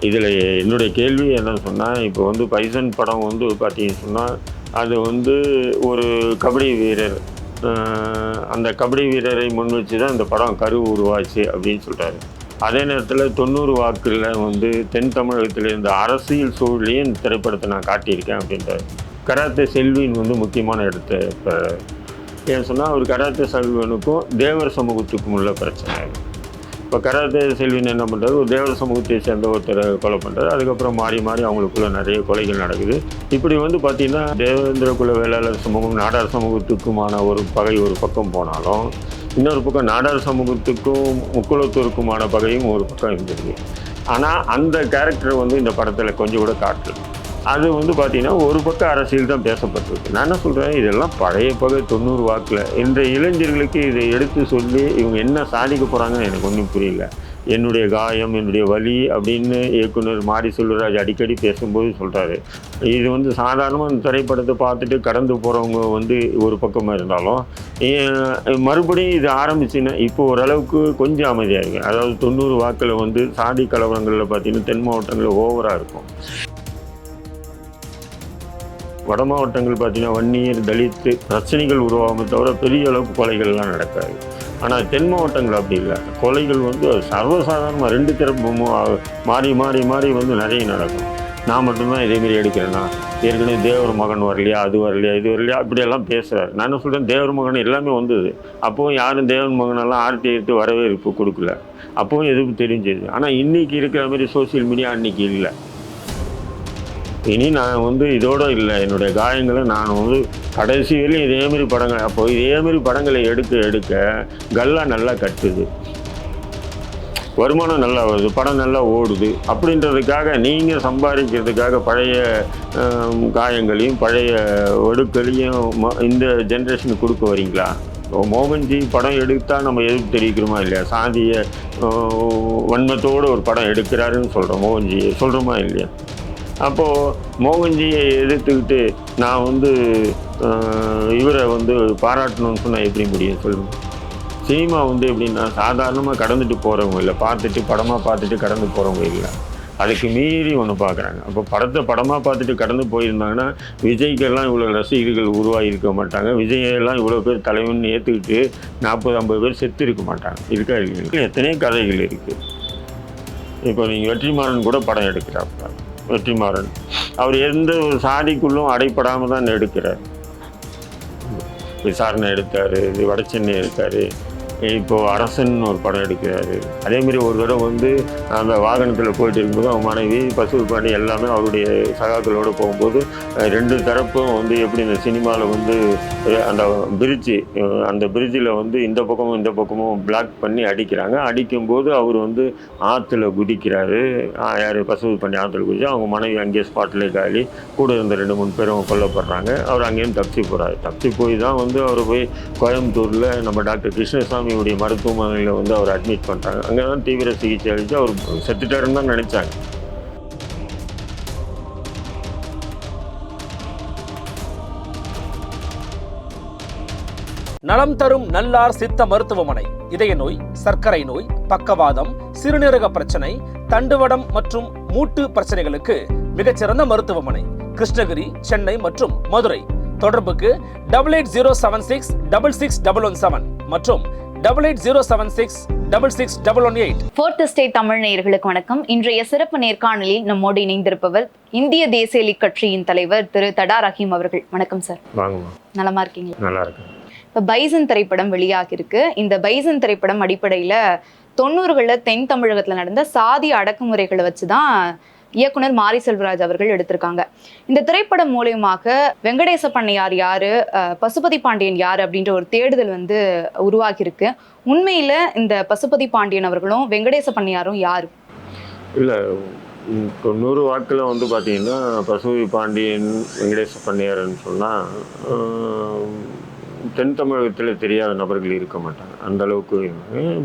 இதில் என்னுடைய கேள்வி என்னன்னு சொன்னால் இப்போ வந்து பைசன் படம் வந்து பார்த்தீங்கன்னு சொன்னால் அது வந்து ஒரு கபடி வீரர். அந்த கபடி வீரரை முன் வச்சு தான் இந்த படம் கரு உருவாச்சு அப்படின்னு சொல்கிறாரு அதே நேரத்தில் தொண்ணூறு வாக்கில் வந்து தென் தமிழகத்தில் இருந்த அரசியல் சூழலையும் இந்த திரைப்படத்தை நான் காட்டியிருக்கேன் அப்படின்றாரு. கராத்தே செல்வின் வந்து முக்கியமான இடத்த இப்போ ஏன்னு சொன்னால் அவர் கராத்தே செல்வனுக்கும் தேவர் சமூகத்துக்கும் உள்ள பிரச்சனை இப்போ கராத்தே செல்வின் என்ன பண்ணுறாரு ஒரு சமூகத்தை சேர்ந்த ஒருத்தரை கொலை பண்ணுறாரு அதுக்கப்புறம் மாறி மாறி அவங்களுக்குள்ள நிறைய கொலைகள் நடக்குது. இப்படி வந்து பார்த்திங்கன்னா தேவேந்திர குல வேளாளர் சமூகம் நாடார் சமூகத்துக்குமான ஒரு பகை ஒரு பக்கம் போனாலும் இன்னொரு பக்கம் நாடார் சமூகத்துக்கும் முக்குளத்தூருக்குமான பகையும் ஒரு பக்கம் இருந்திருக்கு ஆனால் அந்த கேரக்டர் வந்து இந்த படத்தில் கொஞ்சம் கூட காட்டல. அது வந்து பார்த்தீங்கன்னா ஒரு பக்கம் அரசியல் தான் பேசப்பட்டிருக்கு. நான் என்ன சொல்கிறேன் இதெல்லாம் பழைய பகை தொண்ணூறு வாக்கில். இந்த இளைஞர்களுக்கு இதை எடுத்து சொல்லி இவங்க என்ன சாதிக்க போகிறாங்கன்னு எனக்கு ஒன்றும் புரியல. என்னுடைய காயம் என்னுடைய வலி அப்படின்னு இயக்குனர் மாரி செல்வராஜ் அடிக்கடி பேசும்போது சொல்கிறாரு இது வந்து சாதாரணமாக இந்த திரைப்படத்தை பார்த்துட்டு கடந்து போகிறவங்க வந்து ஒரு பக்கமாக இருந்தாலும் மறுபடியும் இது ஆரம்பிச்சுன்னா இப்போ ஓரளவுக்கு கொஞ்சம் அமைதியாக இருக்கு. அதாவது தொண்ணூறு வாக்கில் வந்து சாதி கலவரங்களில் பார்த்தீங்கன்னா தென் மாவட்டங்களில் ஓவராக இருக்கும். வட மாவட்டங்கள் பார்த்தீங்கன்னா வன்னியர் தலித்து பிரச்சனைகள் உருவாகாமல் தவிர பெரிய அளவுக்கு கொலைகள்லாம் நடக்காது. ஆனால் தென் மாவட்டங்கள் அப்படி இல்லை. கொலைகள் வந்து சர்வசாதாரணமாக ரெண்டு தரப்பும் மாறி மாறி மாறி வந்து நிறைய நடக்கும். நான் மட்டும்தான் இதேமாரி எடுக்கிறேன்னா ஏற்கனவே தேவர் மகன் வரலையா அது வரலையா இது வரலையா அப்படியெல்லாம் பேசுகிறார் நான் என்ன சொல்கிறேன் தேவர் மகன் எல்லாமே வந்தது. அப்போவும் யாரும் தேவர் மகனெல்லாம் ஆர்டி எடுத்து வரவேற்பு கொடுக்கல. அப்போவும் எதுவும் தெரிஞ்சது. ஆனால் இன்றைக்கி இருக்கிற மாதிரி சோஷியல் மீடியா அன்றைக்கி இல்லை. இனி நான் வந்து இதோட இல்லை. என்னுடைய காயங்களை நான் வந்து கடைசி வரையும் இதேமாரி படங்கள் அப்போ இதேமாரி படங்களை எடுக்க எடுக்க கல்லா நல்லா கட்டுது. வருமானம் நல்லா வருது படம் நல்லா ஓடுது. அப்படின்றதுக்காக நீங்கள் சம்பாதிக்கிறதுக்காக பழைய காயங்களையும் பழைய ஒடுக்களையும் ம- இந்த ஜென்ரேஷனுக்கு கொடுக்க வரீங்களா? மோகன்ஜி படம் எடுத்தால் நம்ம எதிர்ப்பு தெரிவிக்கிறோமா இல்லையா? சாதிய வன்மத்தோடு ஒரு படம் எடுக்கிறாருன்னு சொல்கிறோம் மோகன்ஜி சொல்கிறோமா இல்லையா? அப்போது மோகன்ஜியை எதிர்த்துக்கிட்டு நான் வந்து இவரை வந்து பாராட்டணும்னு சொன்னால் எப்படி முடியும் சொல்லுங்கள் சினிமா வந்து எப்படின்னா சாதாரணமாக கடந்துட்டு போகிறவங்க இல்லை பார்த்துட்டு படமாக பார்த்துட்டு கடந்து போகிறவங்க இல்லை. அதுக்கு மீறி ஒன்று பார்க்குறாங்க அப்போ படத்தை படமாக பார்த்துட்டு கடந்து போயிருந்தாங்கன்னா விஜய்க்கெல்லாம் இவ்வளோ ரசிகர்கள் உருவாகி இருக்க மாட்டாங்க. விஜயெல்லாம் இவ்வளோ பேர் தலைவன் ஏற்றுக்கிட்டு நாற்பது ஐம்பது பேர் செத்து இருக்க மாட்டாங்க. இருக்கா இருக்கு எத்தனையோ கதைகள் இருக்குது இப்போ நீங்கள் வெற்றிமாறன் கூட படம் எடுக்கிறாப்ப வெற்றிமாறன். அவர் எந்த ஒரு சாதிக்குள்ளும் அடைப்படாமல் தான் எடுக்கிறார். விசாரணை எடுத்தார் இது வடச்சென்னை எடுத்தார் இப்போது அரசன் ஒரு படம் எடுக்கிறாரு. அதேமாரி ஒரு தடவை வந்து அந்த வாகனத்தில் போயிட்டு இருக்கும்போது அவன் மனைவி பசுவு பாண்டி எல்லாமே அவருடைய சகாக்களோடு போகும்போது ரெண்டு தரப்பும் வந்து எப்படி இந்த சினிமாவில் வந்து அந்த பிரிட்ஜு அந்த பிரிட்ஜில் வந்து இந்த பக்கமும் இந்த பக்கமும் பிளாக் பண்ணி அடிக்கிறாங்க. அடிக்கும்போது அவர் வந்து ஆற்றுல குதிக்கிறாரு. யார்? பசுவு பண்ணி ஆற்றுல குதிச்சு அவங்க மனைவி அங்கேயே ஸ்பாட்டில் காலி. கூட இருந்த ரெண்டு மூணு பேரும் கொல்லப்படுறாங்க. அவர் அங்கேயும் தப்பிச்சு போகிறாரு தப்பிச்சு போய் தான் வந்து அவர் போய் கோயம்புத்தூரில் நம்ம டாக்டர் கிருஷ்ணசாமி கிருஷ்ணசாமியுடைய மருத்துவமனையில் வந்து அவர் அட்மிட் பண்ணுறாங்க அங்கே தான் தீவிர சிகிச்சை அளித்து அவர் செத்துட்டாருன்னு தான் நினச்சாங்க. நலம் தரும் நல்லார் சித்த மருத்துவமனை. இதய நோய் சர்க்கரை நோய் பக்கவாதம் சிறுநீரக பிரச்சனை தண்டுவடம் மற்றும் மூட்டு பிரச்சனைகளுக்கு மிகச்சிறந்த மருத்துவமனை. கிருஷ்ணகிரி சென்னை மற்றும் மதுரை. தொடர்புக்கு double eight zero seven six double six double one seven மற்றும் double eight zero seven six double six double one eight fourth state Tamil நேயர்களுக்கு வணக்கம். இன்றைய சிறப்பு நேர்காணலில் நம்மோடு இணைந்திருப்பவர் இந்திய தேசிய லீக் கட்சியின் தலைவர் திரு தடா ரஹீம் அவர்கள். வணக்கம் சார் நலமா இருக்கீங்களா? நல்லா இருக்கு இப்போ பைசன் திரைப்படம் வெளியாகிருக்கு இந்த பைசன் திரைப்படம் அடிப்படையில் தொண்ணூறுகளில் தென் தமிழகத்தில் நடந்த சாதி அடக்குமுறைகளை வச்சு தான் இயக்குனர் மாரி செல்வராஜ் அவர்கள் எடுத்திருக்காங்க. இந்த திரைப்படம் மூலியமாக வெங்கடேச பண்ணையார் யாரு பசுபதி பாண்டியன் யார் அப்படின்ற ஒரு தேடுதல் வந்து உருவாகியிருக்கு. உண்மையில இந்த பசுபதி பாண்டியன் அவர்களும் வெங்கடேச பண்ணையாரும் யாரு? இல்லை ம், தொண்ணூறு வாக்கில் வந்து பார்த்தீங்கன்னா பசுபதி பாண்டியன் வெங்கடேச பண்ணையார்னு சொன்னால் தென் தமிழகத்தில் தெரியாத நபர்கள் இருக்க மாட்டாங்க. அந்த அளவுக்கு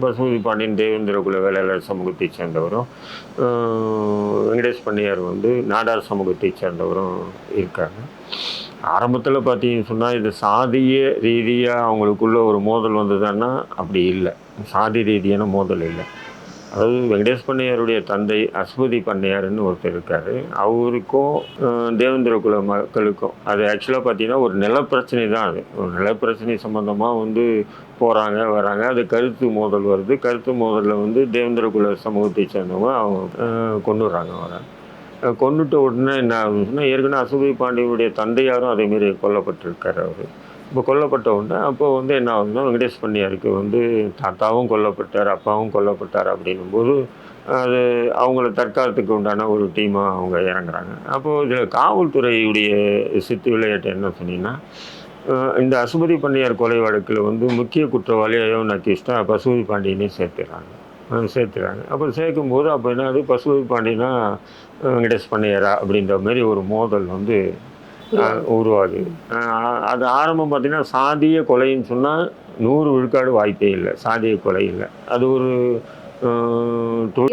பசுமதி பாண்டியன் தேவேந்திர குல வேளாளர் சமூகத்தைச் சேர்ந்தவரும் வெங்கடேஷ் பண்ணையார் வந்து நாடார் சமூகத்தைச் சேர்ந்தவரும் இருக்காங்க. ஆரம்பத்தில் பார்த்தீங்கன்னு சொன்னால் இது சாதிய ரீதியாக அவங்களுக்குள்ள ஒரு மோதல் வந்ததுன்னா அப்படி இல்லை. சாதி ரீதியான மோதல் இல்லை. அதாவது வெங்கடேஷ் பண்ணையாருடைய தந்தை அஸ்வதி பண்ணையாருன்னு ஒருத்தர் இருக்கார். அவருக்கும் தேவேந்திர குல மக்களுக்கும் அது ஆக்சுவலாக பார்த்தீங்கன்னா ஒரு நிலப்பிரச்சனை தான் அது. ஒரு நிலப்பிரச்சனை சம்மந்தமாக வந்து போகிறாங்க வராங்க. அது கருத்து மோதல் வருது. கருத்து மோதலில் வந்து தேவேந்திர குல சமூகத்தை சேர்ந்தவங்க அவங்க அஹ், வர்றாங்க வர கொண்டுட்ட உடனே என்ன ஆகுதுன்னா ஏற்கனவே அசுபதி பாண்டியனுடைய தந்தையாரும் அதேமாரி கொல்லப்பட்டிருக்கார் அவர். இப்போ கொல்லப்பட்ட உடனே அப்போ வந்து என்ன ஆகுதுன்னா வெங்கடேஷ் பண்ணியாருக்கு வந்து தாத்தாவும் கொல்லப்பட்டார் அப்பாவும் கொல்லப்பட்டார் அப்படின்னும்போது அது அவங்கள தற்காலத்துக்கு உண்டான ஒரு டீமாக அவங்க இறங்குறாங்க. அப்போது இதில் காவல்துறையுடைய சித்து விளையாட்டு என்ன சொன்னீங்கன்னா இந்த அசுபதி பண்ணியார் கொலை வழக்கில் வந்து முக்கிய குற்றவாளி அயோன் அக்கிஸ்டா பசுபதி பாண்டியனே சேர்த்துறாங்க. சேர்த்துறாங்க. அப்போ சேர்க்கும்போது அப்போ என்னது? பசுபதி பாண்டியனா வெங்கடேஷ் பண்ணையாரா அப்படின்ற மாதிரி ஒரு மோதல் வந்து உருவாகுது அது ஆரம்பம் பார்த்திங்கன்னா சாதிய கொலைன்னு சொன்னால் நூறு விழுக்காடு வாய்ப்பே இல்லை. சாதிய கொலை இல்லை. அது ஒரு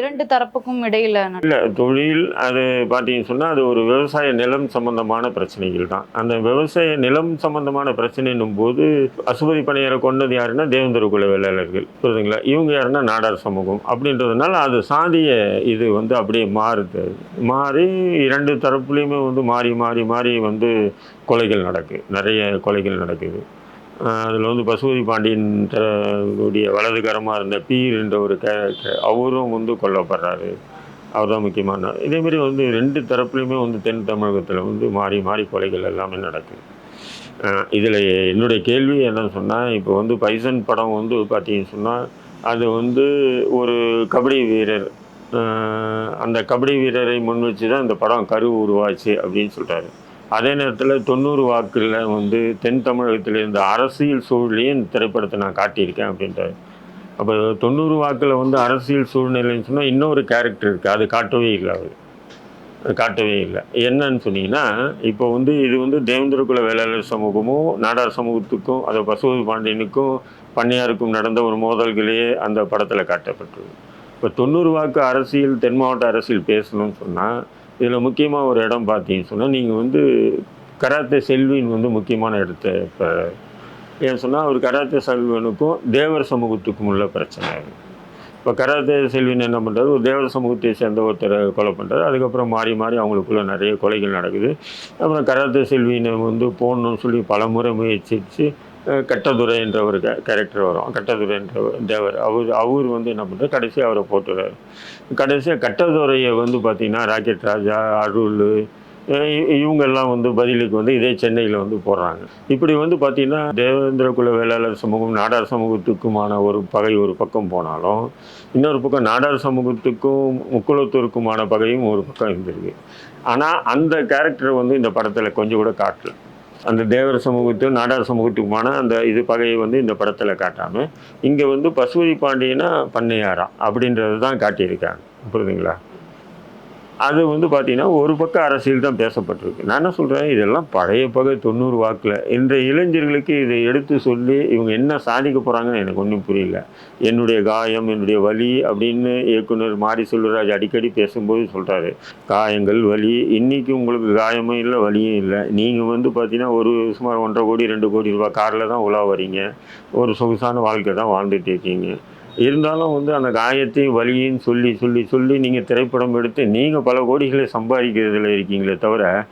இரண்டு தரப்புக்கும் இடையில இல்லை தொழில் அது பார்த்தீங்கன்னு சொன்னால் அது ஒரு விவசாய நிலம் சம்பந்தமான பிரச்சனைகள் தான். அந்த விவசாய நிலம் சம்பந்தமான பிரச்சனைன்னும் போது அசுபதி பணியரை கொண்டது யாருன்னா தேவேந்திர குல வேளாளர்கள். புரியுதுங்களா? இவங்க யாருன்னா நாடார் சமூகம். அப்படின்றதுனால அது சாதிய இது வந்து அப்படியே மாறுது. மாறி இரண்டு தரப்புலையுமே வந்து மாறி மாறி மாறி வந்து கொலைகள் நடக்குது நிறைய கொலைகள் நடக்குது. அதில் வந்து பசுபதி பாண்டியன் தரக்கூடிய வலதுகரமாக இருந்த பீர் என்ற ஒரு கேரக்டர் அவரும் வந்து கொல்லப்படுறாரு. அவர் தான் முக்கியமான இதேமாரி வந்து ரெண்டு தரப்புலையுமே வந்து தென் தமிழகத்தில் வந்து மாறி மாறி கொலைகள் எல்லாமே நடக்குது. இதில் என்னுடைய கேள்வி என்னன்னு சொன்னால் இப்போ வந்து பைசன் படம் வந்து பார்த்தீங்கன்னு சொன்னால் அது வந்து ஒரு கபடி வீரர் அந்த கபடி வீரரை முன் வச்சு தான் இந்த படம் கரு உருவாச்சு அப்படின்னு சொல்லிட்டாரு அதே நேரத்தில் தொண்ணூறு வாக்கில் வந்து தென் தமிழகத்தில் இருந்த அரசியல் சூழ்நிலையும் இந்த திரைப்படத்தை நான் காட்டியிருக்கேன் அப்படின்றாரு. அப்போ தொண்ணூறு வாக்கில் வந்து அரசியல் சூழ்நிலைன்னு சொன்னால் இன்னொரு கேரக்டர் இருக்குது அது காட்டவே இல்லை அவர். அது காட்டவே இல்லை. என்னன்னு சொன்னீங்கன்னா இப்போ வந்து இது வந்து தேவேந்திரகுல வேளாளர் சமூகமும் நாடார் சமூகத்துக்கும் அதை பசுபதி பாண்டியனுக்கும் பண்ணையாருக்கும் நடந்த ஒரு மோதல்களே அந்த படத்தில் காட்டப்பட்டது இப்போ தொண்ணூறு வாக்கு அரசியல் தென் மாவட்ட அரசியல் பேசணும்னு சொன்னால் இதில் முக்கியமாக ஒரு இடம் பார்த்தீங்கன்னு சொன்னால் நீங்கள் வந்து கராத்தே செல்வின் வந்து முக்கியமான இடத்த இப்போ ஏன் சொன்னால் அவர் கராத்தே செல்வனுக்கும் தேவர் சமூகத்துக்கும் உள்ள பிரச்சனை. இப்போ கராத்தே செல்வின் என்ன பண்ணுறாரு ஒரு தேவர் சமூகத்தை சேர்ந்த ஒருத்தரை கொலை பண்ணுறாரு அதுக்கப்புறம் மாறி மாறி அவங்களுக்குள்ளே நிறைய கொலைகள் நடக்குது. அப்புறம் கராத்தே செல்வினை வந்து போடணும்னு சொல்லி பல முறை முயற்சிச்சு கட்டதுரை என்ற ஒரு கேரக்டர் வரும். கட்டதுரை என்ற தேவர் அவர் அவர் வந்து என்ன பண்ணுறாரு கடைசியாக அவரை போட்டுறாரு. கடைசியாக கட்டதுரையை வந்து பார்த்திங்கன்னா ராக்கெட் ராஜா அருள் இ- இவங்கெல்லாம் வந்து பதிலுக்கு வந்து இதே சென்னையில் வந்து போடுறாங்க. இப்படி வந்து பார்த்திங்கன்னா தேவேந்திர குல வேளாளர் சமூகம் நாடார் சமூகத்துக்குமான ஒரு பகை ஒரு பக்கம் போனாலும் இன்னொரு பக்கம் நாடார் சமூகத்துக்கும் முக்குளத்தூருக்குமான பகையும் ஒரு பக்கம் இருந்திருக்கு. ஆனால் அந்த கேரக்டர் வந்து இந்த படத்தில் கொஞ்சம் கூட காட்டல. அந்த தேவர சமூகத்துக்கும் நாடார் சமூகத்துக்குமான அந்த இது பகையை வந்து இந்த படத்தில் காட்டாமல் இங்கே வந்து பசுபதி பாண்டியனா பண்ணையாரா அப்படின்றது தான் காட்டியிருக்காங்க. புரியுதுங்களா? அது வந்து பார்த்தீங்கன்னா ஒரு பக்கம் அரசியல் தான் பேசப்பட்டிருக்கு. நான் என்ன சொல்கிறேன் இதெல்லாம் பழைய பகை தொண்ணூறு வாக்கில். இன்றைய இளைஞர்களுக்கு இதை எடுத்து சொல்லி இவங்க என்ன சாதிக்க போகிறாங்கன்னு எனக்கு ஒன்றும் புரியல. என்னுடைய காயம் என்னுடைய வலி அப்படின்னு இயக்குனர் மாரி செல்வராஜ் அடிக்கடி பேசும்போது சொல்கிறாரு காயங்கள் வலி. இன்றைக்கி உங்களுக்கு காயமும் இல்லை வலியும் இல்லை. நீங்கள் வந்து பார்த்தீங்கன்னா ஒரு சுமார் ஒன்றரை கோடி ரெண்டு கோடி ரூபாய் காரில் தான் உலா வரீங்க. ஒரு சொகுசான வாழ்க்கை தான் வாழ்ந்துட்டு இருக்கீங்க. இருந்தாலும் வந்து அந்த காயத்தையும் வலியும் சொல்லி சொல்லி சொல்லி நீங்கள் திரைப்படம் எடுத்து நீங்கள் பல கோடிகளை சம்பாதிக்கிறதுல இருக்கீங்களே தவிர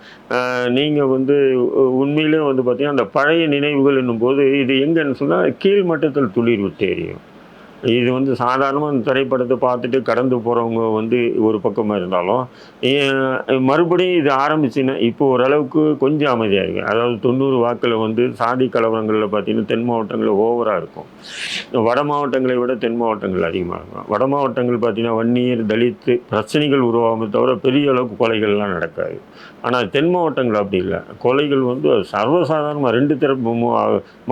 நீங்கள் வந்து உண்மையிலே வந்து பார்த்தீங்கன்னா அந்த பழைய நினைவுகள் என்னும்போது இது எங்கன்னு சொன்னால் கீழ் மட்டத்தில் தெரியும். இது வந்து சாதாரணமாக இந்த திரைப்படத்தை பார்த்துட்டு கடந்து போகிறவங்க வந்து ஒரு பக்கமாக இருந்தாலும் மறுபடியும் இது ஆரம்பிச்சுன்னா இப்போ ஓரளவுக்கு கொஞ்சம் அமைதியாக இருக்குது அதாவது தொண்ணூறு வாக்கில் வந்து சாதி கலவரங்களில் பார்த்தீங்கன்னா தென் மாவட்டங்களில் ஓவராக இருக்கும். வட மாவட்டங்களை விட தென் மாவட்டங்கள் அதிகமாக இருக்கும். வட மாவட்டங்கள் பார்த்தீங்கன்னா வன்னியர் தலித்து பிரச்சனைகள் உருவாகாமல் தவிர பெரிய அளவுக்கு கொலைகள்லாம் நடக்காது. ஆனால் தென் மாவட்டங்கள் அப்படி இல்லை. கொலைகள் வந்து சர்வசாதாரணமாக ரெண்டு தரப்பு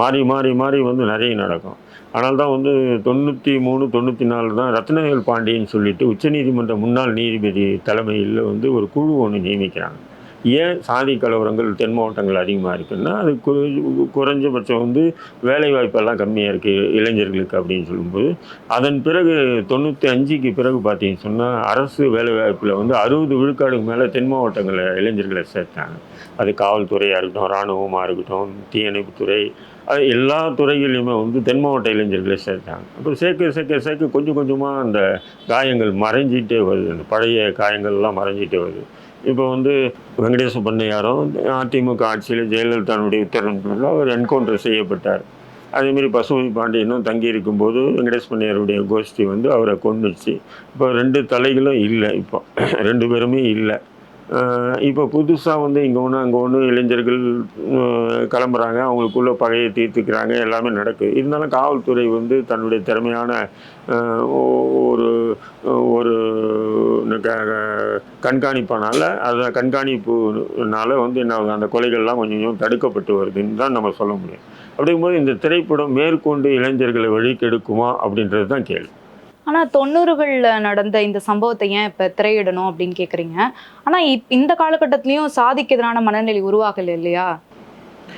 மாறி மாறி மாறி வந்து நிறைய நடக்கும். ஆனால் தான் வந்து தொண்ணூற்றி மூணு தொண்ணூற்றி நாலு தான் ரத்னவேல் பாண்டியன்னு சொல்லிட்டு உச்சநீதிமன்ற முன்னாள் நீதிபதி தலைமையில் வந்து ஒரு குழு ஒன்று நியமிக்கிறாங்க. ஏன் சாதி கலவரங்கள் தென் மாவட்டங்கள் அதிகமாக இருக்குன்னா அது கு- குறைஞ்சபட்சம் வந்து வேலைவாய்ப்பெல்லாம் கம்மியாக இருக்குது இளைஞர்களுக்கு அப்படின்னு சொல்லும்போது. அதன் பிறகு தொண்ணூற்றி அஞ்சுக்கு பிறகு பார்த்தீங்கன்னு சொன்னால் அரசு வேலைவாய்ப்பில் வந்து அறுபது விழுக்காடுக்கு மேலே தென் மாவட்டங்களில் இளைஞர்களை சேர்த்தாங்க. அது காவல்துறையாக இருக்கட்டும் இராணுவமாக இருக்கட்டும் தீயணைப்புத்துறை அது எல்லா துறைகளிலுமே வந்து தென் மாவட்ட இளைஞர்களை சேர்த்தாங்க. அப்புறம் சேர்க்க சேர்க்க சேர்க்க கொஞ்சம் கொஞ்சமாக அந்த காயங்கள் மறைஞ்சிட்டே வருது. அந்த பழைய காயங்கள்லாம் மறைஞ்சிட்டே வருது. இப்போ வந்து வெங்கடேச பண்ணையாரும் அதிமுக ஆட்சியில் ஜெயலலிதாவுடைய உத்தரவின் பேரில் அவர் என்கவுண்டர் செய்யப்பட்டார். அதேமாரி பசுமை பாண்டியனும் தங்கி இருக்கும்போது வெங்கடேஷ் பண்ணையாருடைய கோஷ்டி வந்து அவரை கொண்டுச்சு இப்போ ரெண்டு தலைகளும் இல்லை இப்போ. ரெண்டு பேருமே இல்லை. இப்போ புதுசாக வந்து இங்கே ஒன்று அங்கே ஒன்று இளைஞர்கள் கிளம்புறாங்க. அவங்களுக்குள்ள பகையை தீர்த்துக்கிறாங்க. எல்லாமே நடக்குது இருந்தாலும் காவல்துறை வந்து தன்னுடைய திறமையான ஒரு ஒரு க- கண்காணிப்பானால அதை கண்காணிப்புனால வந்து என்ன ஆகுது, அந்த கொலைகள்லாம் கொஞ்சம் கொஞ்சம் தடுக்கப்பட்டு வருதுன்னு தான் நம்ம சொல்ல முடியும். அப்படிங்கும்போது இந்த திரைப்படம் மேற்கொண்டு இளைஞர்களை வழி கெடுக்குமா அப்படின்றது தான் கேள்வி. ஆனால் தொண்ணூறுகளில் நடந்த இந்த சம்பவத்தை ஏன் இப்போ திரையிடணும் அப்படின்னு கேட்குறீங்க ஆனால் இப்- இந்த காலகட்டத்திலயும் சாதிக்கு எதிரான மனநிலை உருவாகல இல்லையா?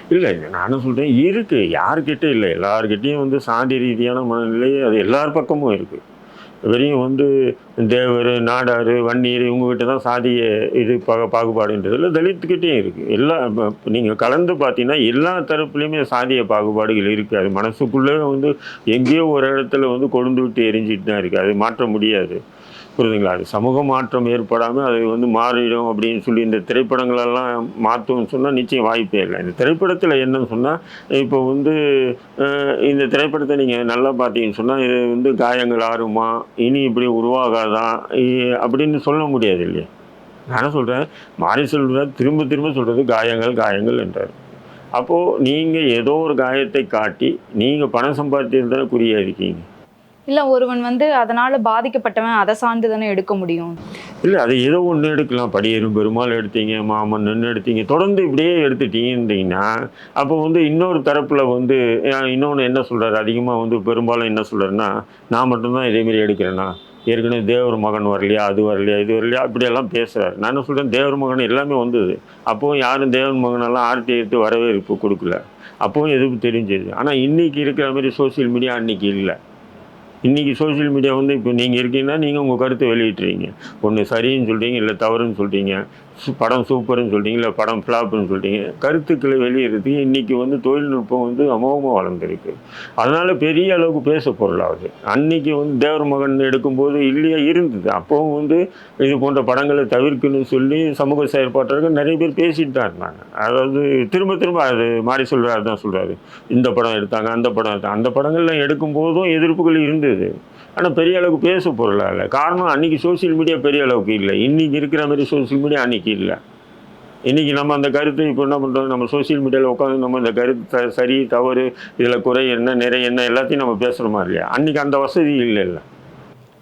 இல்லை நானும் சொல்கிறேன் இருக்குது யாருக்கிட்டே இல்லை. எல்லாருக்கிட்டேயும் வந்து சாதி ரீதியான மனநிலை அது எல்லார் பக்கமும் இருக்குது வெறும் வந்து தேவர் நாடார் வன்னியர் இவங்ககிட்ட தான் சாதிய இது பக பாகுபாடுன்றது இல்லை தலித்துக்கிட்டேயும் இருக்குது எல்லா நீங்கள் கலந்து பார்த்தீங்கன்னா எல்லா தரப்புலையுமே சாதிய பாகுபாடுகள் இருக்குது அது மனசுக்குள்ளே வந்து எங்கேயோ ஒரு இடத்துல வந்து கொழுந்து விட்டு எரிஞ்சிட்டு தான் இருக்குது அது மாற்ற முடியாது. புரியுதுங்களா? அது சமூக மாற்றம் ஏற்படாமல் அது வந்து மாறிடும் அப்படின்னு சொல்லி இந்த திரைப்படங்களெல்லாம் மாற்றும்னு சொன்னால் நிச்சயம் வாய்ப்பே இல்லை. இந்த திரைப்படத்தில் என்னன்னு சொன்னால் இப்போ வந்து இந்த திரைப்படத்தை நீங்கள் நல்லா பார்த்தீங்கன்னு சொன்னால் இது வந்து காயங்கள் ஆறுமா இனி இப்படி உருவாகாதா இ- அப்படின்னு சொல்ல முடியாது இல்லையா? நான் சொல்கிறேன் மாரி செல்வராஜ் திரும்ப திரும்ப சொல்கிறது காயங்கள் காயங்கள் என்றார். அப்போது நீங்கள் ஏதோ ஒரு காயத்தை காட்டி நீங்கள் பணம் சம்பாதித்ததானே குறியாக இருக்கீங்க இல்லை ஒருவன் வந்து அதனால் பாதிக்கப்பட்டவன் அதை சார்ந்து தானே எடுக்க முடியும்? இல்லை அது ஏதோ ஒன்று எடுக்கலாம். படியேறும் பெருமாள் எடுத்தீங்க மாமன்னன் எடுத்தீங்க தொடர்ந்து இப்படியே எடுத்துட்டீங்கன்னா அப்போ வந்து இன்னொரு தரப்பில் வந்து இன்னொன்று என்ன சொல்கிறாரு அதிகமாக வந்து பெரும்பாலும் என்ன சொல்கிறாருன்னா நான் மட்டும்தான் இதேமாரி எடுக்கிறேன்னா ஏற்கனவே தேவர் மகன் வரலையா அது வரலையா இது வரலையா? இப்படியெல்லாம் பேசுகிறாரு நான் என்ன சொல்கிறேன் தேவர் மகன் எல்லாமே வந்தது. அப்போவும் யாரும் தேவர் மகனெல்லாம் ஆர்த்தி எடுத்து வரவேற்பு கொடுக்கல. அப்போவும் எதுவும் தெரிஞ்சது. ஆனால் இன்றைக்கி இருக்கிற மாதிரி சோஷியல் மீடியா அன்றைக்கி இல்லை. இன்றைக்கி சோஷியல் மீடியா வந்து இப்போ நீங்கள் இருக்கீங்கன்னா நீங்கள் உங்கள் கருத்தை வெளியிட்டுறீங்க. ஒன்று சரின்னு சொல்கிறீங்க இல்லை தவறுன்னு சொல்கிறீங்க படம் சூப்பர்னு சொல்கிறீங்க படம் ஃப்ளாப்னு சொல்கிறீங்க கருத்துக்களை வெளியிடுறதுக்கு இன்றைக்கி வந்து தொழில்நுட்பம் வந்து அமோகமாக வளர்ந்துருக்கு. அதனால் பெரிய அளவுக்கு பேச பொருளாகுது. அன்றைக்கி வந்து தேவர் மகன் எடுக்கும்போது இல்லையா இருந்தது. அப்போவும் வந்து இது போன்ற படங்களை தவிர்க்கணும்னு சொல்லி சமூக செயற்பாட்டாளர்கள் நிறைய பேர் பேசிட்டு தான் இருந்தாங்க. அதாவது திரும்ப திரும்ப அது மாறி சொல்கிறாரு தான் சொல்கிறாரு இந்த படம் எடுத்தாங்க அந்த படம் எடுத்தாங்க. அந்த படங்கள்லாம் எடுக்கும்போதும் எதிர்ப்புகள் இருந்தது. ஆனால் பெரிய அளவுக்கு பேச பொருளாக இல்லை. காரணம் அன்றைக்கி சோஷியல் மீடியா பெரிய அளவுக்கு இல்லை. இன்றைக்கி இருக்கிற மாதிரி சோஷியல் மீடியா அன்றைக்கி இல்லை. இன்றைக்கி நம்ம அந்த கருத்தை இப்போ என்ன பண்ணுறோம் நம்ம சோஷியல் மீடியாவில் உட்காந்து நம்ம இந்த கருத்து சரி தவறு இதில் குறை என்ன நிறை என்ன எல்லாத்தையும் நம்ம பேசுகிறோமா இல்லையா? அன்றைக்கி அந்த வசதி இல்லை இல்லை.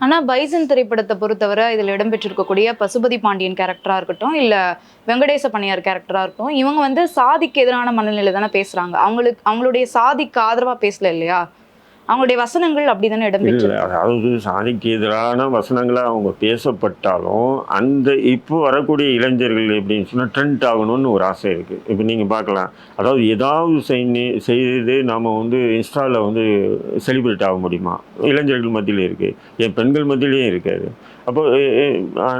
ஆனால் பைசன் திரைப்படத்தை பொறுத்தவரை இதில் இடம்பெற்றிருக்கக்கூடிய பசுபதி பாண்டியன் கேரக்டராக இருக்கட்டும் இல்லை வெங்கடேச பணியார் கேரக்டராக இருக்கட்டும் இவங்க வந்து சாதிக்கு எதிரான மனநிலை தானே பேசுகிறாங்க அவங்களுக்கு அவங்களுடைய சாதிக்கு ஆதரவாக பேசல இல்லையா? அவங்களுடைய வசனங்கள் அப்படிதானே இடம்பெற்று இல்லை அதாவது சாதிக்கு எதிரான வசனங்களாக அவங்க பேசப்பட்டாலும் அந்த இப்போ வரக்கூடிய இளைஞர்கள் எப்படின்னு சொன்னால் ட்ரெண்ட் ஆகணும்னு ஒரு ஆசை இருக்குது இப்போ நீங்கள் பார்க்கலாம். அதாவது ஏதாவது செய்து செய்து நாம் வந்து இன்ஸ்டாவில் வந்து செலிப்ரேட் ஆக முடியுமா? இளைஞர்கள் மத்தியிலே இருக்குது என் பெண்கள் மத்தியிலையும் இருக்காது. அப்போ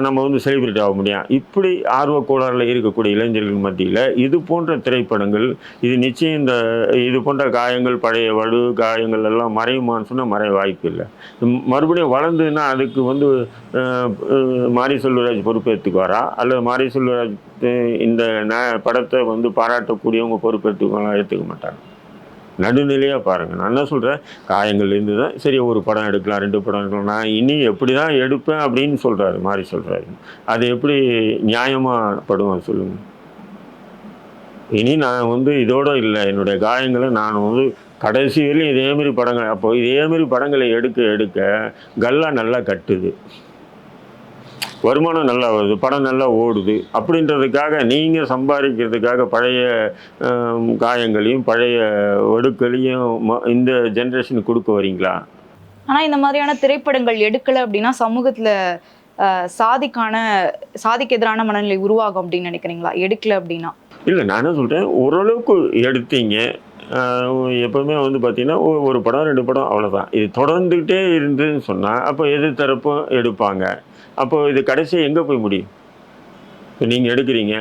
நம்ம வந்து செலிப்ரேட் ஆக முடியும் இப்படி ஆர்வக்கோளாறில் இருக்கக்கூடிய இளைஞர்கள் மத்தியில் இது போன்ற திரைப்படங்கள் இது நிச்சயம் இந்த இது போன்ற காயங்கள் பழைய வலு காயங்கள் எல்லாம் மறையுமான்னு சொன்னால் மறைய வாய்ப்பு இல்லை. மறுபடியும் வளர்ந்துன்னா அதுக்கு வந்து மாரி செல்வராஜ் பொறுப்பேற்றுக்குவாரா அல்லது மாரி செல்வராஜ் இந்த படத்தை வந்து பாராட்டக்கூடியவங்க பொறுப்பேற்றுக்கலாம் ஏற்றுக்க மாட்டாங்க நடுநிலையாக பாருங்கள் நான் என்ன சொல்கிறேன் காயங்கள்லேருந்து தான் சரி ஒரு படம் எடுக்கலாம் ரெண்டு படம் எடுக்கலாம். நான் இனி எப்படி தான் எடுப்பேன் அப்படின்னு சொல்கிறாரு மாறி சொல்கிறாரு அது எப்படி நியாயமாக படுவோம் சொல்லுங்கள் இனி நான் வந்து இதோட இல்லை. என்னுடைய காயங்களை நான் வந்து கடைசி வரையும் இதேமாரி படங்கள் அப்போ இதேமாரி படங்களை எடுக்க எடுக்க கல்லா நல்லா கட்டுது. வருமானம் நல்லா வருது படம் நல்லா ஓடுது. அப்படின்றதுக்காக நீங்கள் சம்பாதிக்கிறதுக்காக பழைய காயங்களையும் பழைய ஒடுக்களையும் ம- இந்த ஜென்ரேஷனுக்கு கொடுக்க வரீங்களா? ஆனா இந்த மாதிரியான திரைப்படங்கள் எடுக்கல அப்படின்னா சமூகத்துல சாதிக்கான சாதிக்கு எதிரான மனநிலை உருவாகும் அப்படின்னு நினைக்கிறீங்களா? எடுக்கல அப்படின்னா. இல்லை நான் என்ன சொல்கிறேன் ஓரளவுக்கு எடுத்தீங்க. எப்பவுமே வந்து பார்த்தீங்கன்னா ஒரு படம் ரெண்டு படம் அவ்வளோதான் இது தொடர்ந்துக்கிட்டே இருந்துன்னு சொன்னால் அப்போ எது தரப்பும் எடுப்பாங்க. அப்போ இது கடைசியாக எங்கே போய் முடியும்? இப்போ நீங்கள் எடுக்கிறீங்க.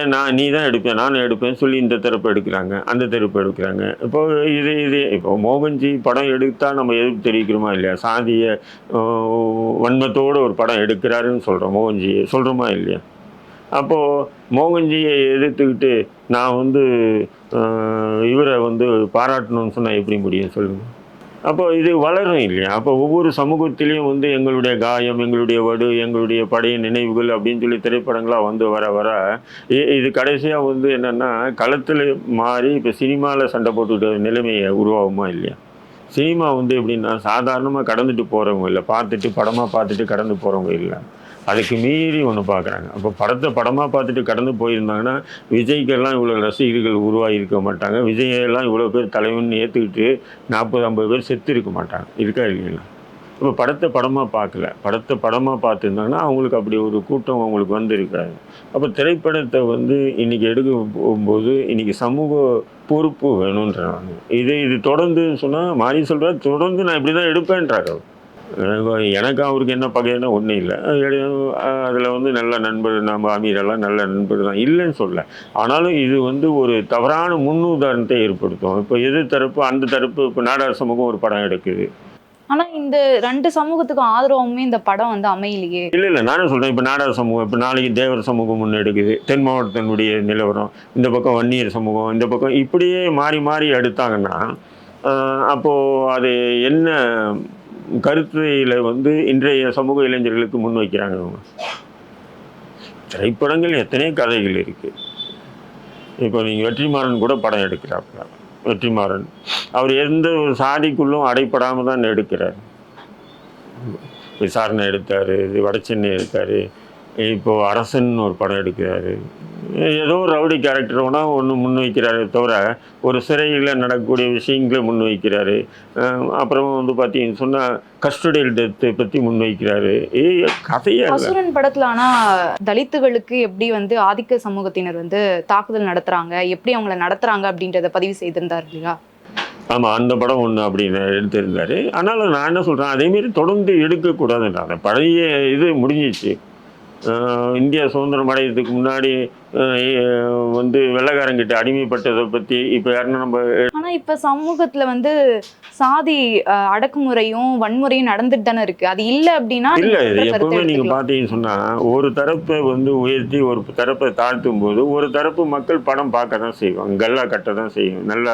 ஏன் நான் நீ தான் எடுப்பேன் நானும் எடுப்பேன் சொல்லி இந்த தரப்பு எடுக்கிறாங்க அந்த தரப்பு எடுக்கிறாங்க. இப்போ இது இது இப்போ மோகன்ஜி படம் எடுத்தால் நம்ம எதிர்ப்பு தெரிவிக்கிறோமா இல்லையா? சாதிய வன்மத்தோடு ஒரு படம் எடுக்கிறாருன்னு சொல்கிறோம் மோகன்ஜி சொல்கிறோமா இல்லையா? அப்போது மோகன்ஜியை எதிர்த்துக்கிட்டு நான் வந்து இவரை வந்து பாராட்டணும்னு சொன்னால் எப்படி முடியும் சொல்லுங்கள் அப்போ இது வளரும் இல்லையா? அப்போ ஒவ்வொரு சமூகத்திலையும் வந்து எங்களுடைய காயம் எங்களுடைய வடு எங்களுடைய படைய நினைவுகள் அப்படின்னு சொல்லி திரைப்படங்களாக வந்து வர வர இது கடைசியாக வந்து என்னென்னா களத்தில் மாறி இப்போ சினிமாவில் சண்டை போட்டுக்கிட்ட நிலைமையை உருவாகுமா இல்லையா? சினிமா வந்து எப்படின்னா சாதாரணமாக கடந்துட்டு போகிறவங்க இல்லை பார்த்துட்டு படமாக பார்த்துட்டு கடந்து போகிறவங்க இல்லை. அதுக்கு மீறி ஒன்று பார்க்குறாங்க அப்போ படத்தை படமாக பார்த்துட்டு கடந்து போயிருந்தாங்கன்னா விஜய்க்கெல்லாம் இவ்வளோ ரசிகர்கள் உருவாகி இருக்க மாட்டாங்க. விஜயெல்லாம் இவ்வளோ பேர் தலைவன் ஏற்றுக்கிட்டு நாற்பது ஐம்பது பேர் செத்து இருக்க மாட்டாங்க. இருக்கா இல்லைங்களா இப்போ படத்தை படமாக பார்க்கல. படத்தை படமாக பார்த்துருந்தாங்கன்னா அவங்களுக்கு அப்படி ஒரு கூட்டம் அவங்களுக்கு வந்து இருக்காது அப்போ திரைப்படத்தை வந்து இன்றைக்கி எடுக்க போகும்போது இன்றைக்கி சமூக பொறுப்பு வேணுன்றாங்க இது இது தொடர்ந்து சொன்னால் மாறி சொல்கிறார் தொடர்ந்து நான் இப்படி தான் எடுப்பேன்றாரு எனக்கு- அவருக்கு என்ன பகைன்னா ஒன்றும் இல்லை. அதில் வந்து நல்ல நண்பர் நம்ம அமீரெல்லாம் நல்ல நண்பர் தான். இல்லைன்னு சொல்ல. ஆனாலும் இது வந்து ஒரு தவறான முன்னுதாரணத்தை ஏற்படுத்தும். இப்போ எது தரப்பு அந்த தரப்பு இப்போ நாடார் சமூகம் ஒரு படம் எடுக்குது. ஆனா இந்த ரெண்டு சமூகத்துக்கும் ஆதரவுமே இந்த படம் வந்து அமையலையே? இல்லை இல்லை நானும் சொல்கிறேன் இப்போ நாடார் சமூகம் இப்போ நாளைக்கு தேவர் சமூகம் ஒன்று எடுக்குது. தென் மாவட்டத்தினுடைய நிலவரம் இந்த பக்கம் வன்னியர் சமூகம் இந்த பக்கம் இப்படியே மாறி மாறி எடுத்தாங்கன்னா அப்போது அது என்ன கருத்தையில் வந்து இன்றைய சமூக இளைஞர்களுக்கு முன் வைக்கிறாங்க அவங்க திரைப்படங்கள் எத்தனையோ கதைகள் இருக்குது இப்போ நீங்கள் வெற்றிமாறன் கூட படம் எடுக்கிறாப்புல. வெற்றிமாறன். அவர் எந்த ஒரு சாதிக்குள்ளும் அடைப்படாமல் தான் எடுக்கிறார். விசாரணை எடுத்தார் வடச்சென்னை எடுத்தார். இப்போது அரசன் ஒரு படம் எடுக்கிறாரு. ஏதோ ஒரு ரவுடி கேரக்டர் வேணால் ஒன்று முன்வைக்கிறாரு தவிர ஒரு சிறையில் நடக்கக்கூடிய விஷயங்களை முன்வைக்கிறாரு. அப்புறம் வந்து பார்த்தீங்கன்னு சொன்னால் கஸ்டடியல் டெத்தை பற்றி முன்வைக்கிறாரு. ஏ கதையே அசுரன் படத்துல ஆனா தலித்துகளுக்கு எப்படி வந்து ஆதிக்க சமூகத்தினர் வந்து தாக்குதல் நடத்துறாங்க எப்படி அவங்கள நடத்துறாங்க அப்படின்றத பதிவு செய்திருந்தார் இல்லையா? ஆமாம் அந்த படம் ஒன்று அப்படின்னு எடுத்திருந்தாரு. ஆனாலும் நான் என்ன சொல்கிறேன் அதேமாரி தொடர்ந்து எடுக்கக்கூடாதுன்றாங்க பழைய இது முடிஞ்சிச்சு. இந்தியா சுதந்திரம் அடையிறதுக்கு முன்னாடி வந்து வெள்ளைக்காரங்கிட்ட அடிமைப்பட்டதை பற்றி இப்போ யாருன்னா நம்ம ஆனா இப்ப சமூகத்துல வந்து சாதி அடக்குமுறையும் வன்முறையும் நடந்துட்டு தானே இருக்கு. அது இல்ல அப்படின்னா இல்லை நீங்க இது எப்பவுமே நீங்கள். பார்த்தீங்கன்னு சொன்னால் ஒரு தரப்பை வந்து உயர்த்தி ஒரு தரப்பை தாழ்த்தும் போது ஒரு தரப்பு மக்கள் படம் பார்க்க தான் செய்வாங்க கல்லா கட்ட தான் செய்யும். நல்ல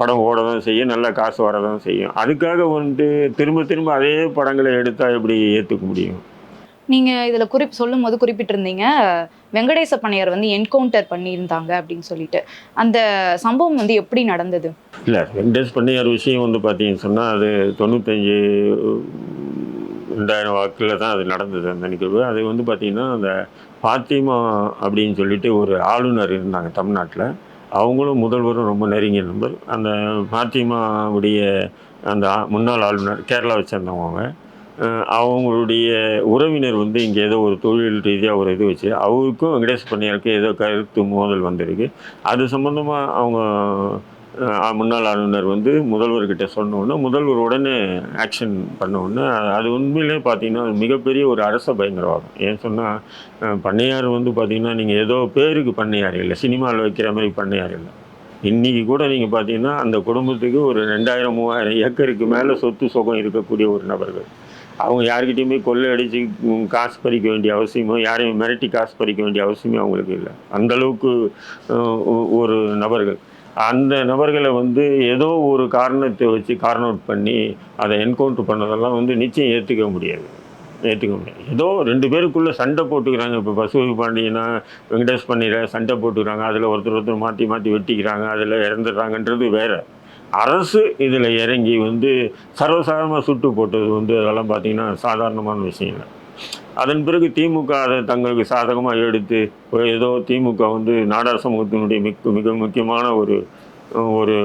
படம் ஓட தான் செய்யும். நல்ல காசு வர தான் செய்யும். அதுக்காக வந்து திரும்ப திரும்ப அதே படங்களை எடுத்தால் எப்படி ஏற்றுக்க முடியும்? நீங்க இதுல குறிப் சொல்லும் போது குறிப்பிட்டிருந்தீங்க வெங்கடேச பண்ணையார் வந்து என்கவுண்டர் பண்ணியிருந்தாங்க அப்படின்னு சொல்லிட்டு. அந்த சம்பவம் வந்து எப்படி நடந்தது? இல்லை வெங்கடேஷ் பண்ணியார் விஷயம் வந்து பார்த்தீங்கன்னு சொன்னால் அது தொண்ணூத்தஞ்சு ரெண்டாயிரம் வாக்கில் தான் அது நடந்தது அந்த நிகழ்வு. அது வந்து பார்த்திங்கன்னா அந்த பாத்திமா அப்படின்னு சொல்லிட்டு ஒரு ஆளுநர் இருந்தாங்க தமிழ்நாட்டில். அவங்களும் முதல்வரும் ரொம்ப நெருங்கிய நம்பர் அந்த பாத்திமாவுடைய அந்த முன்னாள் ஆளுநர் கேரளாவை சேர்ந்தவங்க அவங்களுடைய உறவினர் வந்து இங்கே ஏதோ ஒரு தொழில் ரீதியாக ஒரு இது வச்சு அவருக்கும் வெங்கடேஷ் பண்ணியாருக்கும் ஏதோ கருத்து மோதல் வந்திருக்கு. அது சம்மந்தமாக அவங்க முன்னாள் ஆளுநர் வந்து முதல்வர்கிட்ட சொன்னோன்னே முதல்வர் உடனே ஆக்ஷன் பண்ண உடனே அது உண்மையிலே பார்த்தீங்கன்னா மிகப்பெரிய ஒரு அரச பயங்கரவாதம். ஏன் சொன்னால் பண்ணையார் வந்து பார்த்திங்கன்னா நீங்கள் ஏதோ பேருக்கு பண்ணையார் இல்லை சினிமாவில் வைக்கிற மாதிரி பண்ணையார் இல்லை. இன்றைக்கி கூட நீங்கள் பார்த்தீங்கன்னா அந்த குடும்பத்துக்கு ஒரு ரெண்டாயிரம் மூவாயிரம் ஏக்கருக்கு மேலே சொத்து சுகம் இருக்கக்கூடிய ஒரு நபர்கள். அவங்க யாருக்கிட்டையுமே கொள்ளை அடித்து காசு பறிக்க வேண்டிய அவசியமோ யாரையும் மிரட்டி காசு பறிக்க வேண்டிய அவசியமே அவங்களுக்கு இல்லை. அந்த அளவுக்கு ஒரு நபர்கள். அந்த நபர்களை வந்து ஏதோ ஒரு காரணத்தை வச்சு கார்ன் அவுட் பண்ணி அதை என்கவுண்டர் பண்ணதெல்லாம் வந்து நிச்சயம் ஏற்றுக்க முடியாது. ஏற்றுக்க முடியாது. ஏதோ ரெண்டு பேருக்குள்ளே சண்டை போட்டுக்கிறாங்க. இப்போ பசுபதி பாண்டியனா வெங்கடேஷ் பண்ணிடுற சண்டை போட்டுக்கிறாங்க. அதில் ஒருத்தர் ஒருத்தர் மாற்றி மாற்றி வெட்டிக்கிறாங்க. அதில் இறந்துடுறாங்கன்றது வேறு. அரசு இதில் இறங்கி வந்து சர்வசாதாரணமாக சுட்டு போட்டது வந்து அதெல்லாம் பார்த்தீங்கன்னா சாதாரணமான விஷயம் இல்லை. அதன் பிறகு திமுக அதை தங்களுக்கு சாதகமாக எடுத்து ஏதோ திமுக வந்து நாடார் சமூகத்தினுடைய மிக மிக முக்கியமான ஒரு ஒரு